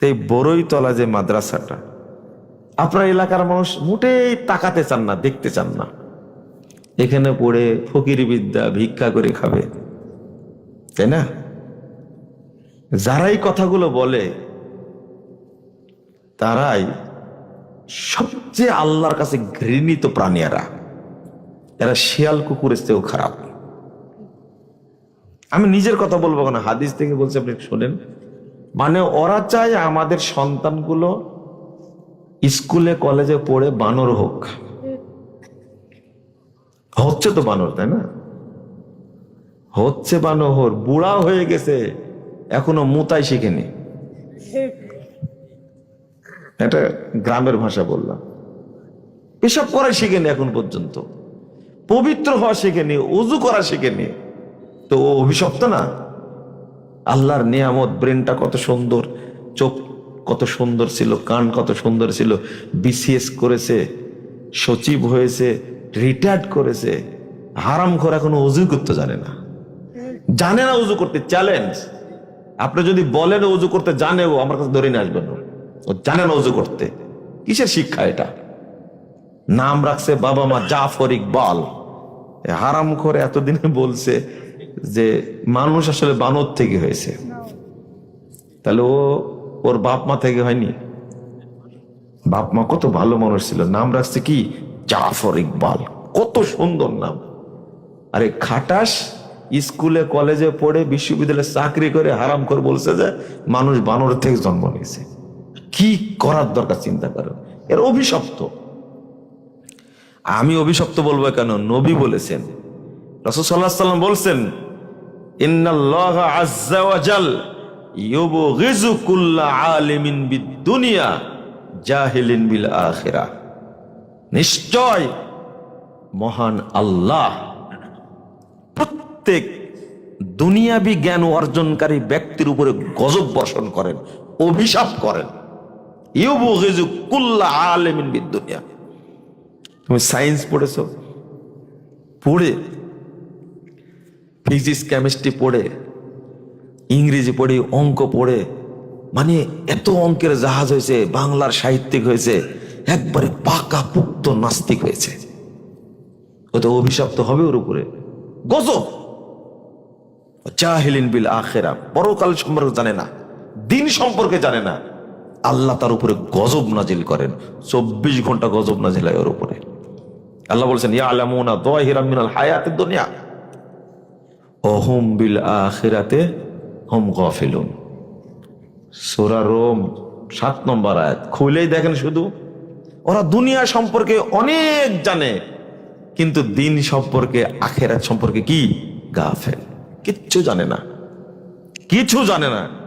তো এই বড়ইতলা যে মাদ্রাসাটা। আপনার এলাকার মানুষ মোটেই তাকাতে চান না, দেখতে চান না। এখানে পড়ে ফকির বিদ্যা ভিক্ষা করে খাবে। তাই না? যারাই কথাগুলো বলে, তারাই সবচেয়ে আল্লাহর কাছে ঘৃণিত প্রাণী এরা এরা শিয়াল কুকুরের চেয়েও খারাপ। আমি নিজের কথা বলব কেন? হাদিস থেকে বলছি, আপনি শোনেন। মানে ওরা চায় আমাদের সন্তানগুলো স্কুলে, কলেজে পড়ে বানর হোক। হচ্ছে তো বানর, তাই না? হচ্ছে বানর, বুড়া হয়ে গেছে, এখনও মুতাই শিখেনি। এটা গ্রামের ভাষা বললাম। এসব করা শিখেনি এখন পর্যন্ত। পবিত্র হওয়া শিখেনি, উজু করা শিখেনি। তো অভিশপ্ত না? আল্লাহর নিয়ামত ব্রেনটা কত সুন্দর, চোখ কত সুন্দর ছিল, কান কত সুন্দর ছিল বিসিএস করেছে, সচিব হয়েছে রিটায়ার্ড করেছে। হারাম করে এখনও উজু করতে জানে না। জানে না উজু করতে চ্যালেঞ্জ আপনি যদি বলেন উজু করতে জানে, ও আমার কাছে ধরে নিয়ে আসবেন ও। জানে না উজু করতে। কিসের শিক্ষা এটা? নাম রাখছে বাবা মা জাফর ইকবাল। হারাম করে এতদিনে বলছে যে মানুষ আসলে বানর থেকে হয়েছে। তাহলে ও, ওর বাপ মা থেকে হয়নি? বাপ মা কত ভালো মানুষ ছিল। নাম রাখছে কি? জাফর ইকবাল। কত সুন্দর নাম। আরে খাটাস স্কুলে, কলেজে পড়ে বিশ্ববিদ্যালয়ে চাকরি করে হারাম করে বলছে যে মানুষ বানর থেকে জন্ম নিয়েছে। কি করার দরকার চিন্তা করেন এর অভিশপ্ত। আমি অভিশপ্ত বলব কেন? নবী বলেছেন। রসদ সাল্লাহ সাল্লাম বলছেন নিশ্চয় মহান আল্লাহ প্রত্যেক দুনিয়াবি জ্ঞান অর্জনকারী ব্যক্তির উপরে গজব বর্ষণ করেন, অভিশাপ করেন। ইউবগিজু কুল্লা আলিমিন বিদ-দুনিয়া। তুমি সায়েন্স পড়েছো? পড়ে ফিজিক্স কেমিস্ট্রি পড়ে, ইংরেজি পড়ে, অঙ্ক পড়ে মানে এত অঙ্কের জাহাজ হয়েছে, বাংলার সাহিত্যিক হয়েছে, একবারে পাকা পুক্ত নাস্তিক হয়েছে। ও তো অভিশপ্ত হবে ওর উপরে। গজব! বিল আখেরা, পরকাল সম্পর্কে জানে না, দিন সম্পর্কে জানে না। আল্লাহ তার উপরে গজব নাজিল করেন, চব্বিশ ঘণ্টা গজব নাজিল হয় ওর উপরে। আল্লাহ বলছেন ইয়া আলামুনা দোয়াহিরাম মিনাল হায়াতের দুনিয়া। অহম বিল আখেরাতে হোম গফিলুন। সোরা রোম, সাত নম্বর আয়াত। খুলেই দেখেন শুধু, ওরা দুনিয়া সম্পর্কে অনেক জানে, কিন্তু দিন সম্পর্কে, আখেরাত সম্পর্কে কি? গাফেল। কিচ্ছু জানে না। কিছু জানে না।